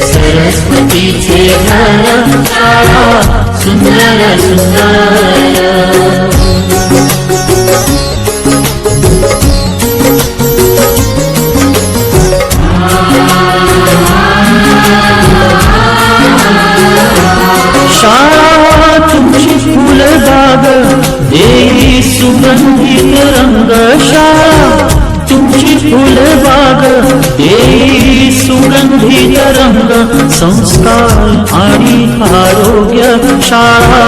हे सरस्वतीचे घर शाळा सुंदर सुंदर शाळा तुमची फुलबाग देई सुगंधित रंग शाळा तुमची फुलबाग देई सुगंधित रंग संस्कार आणि आरोग्य शाळा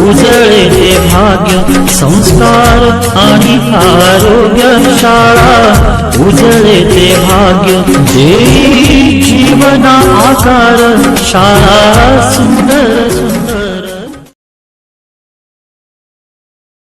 उजळे ते भाग्य संस्कार आणि आरोग्य शाळा उजळे ते भाग्य देई जीवना आकार शाळा सुंदर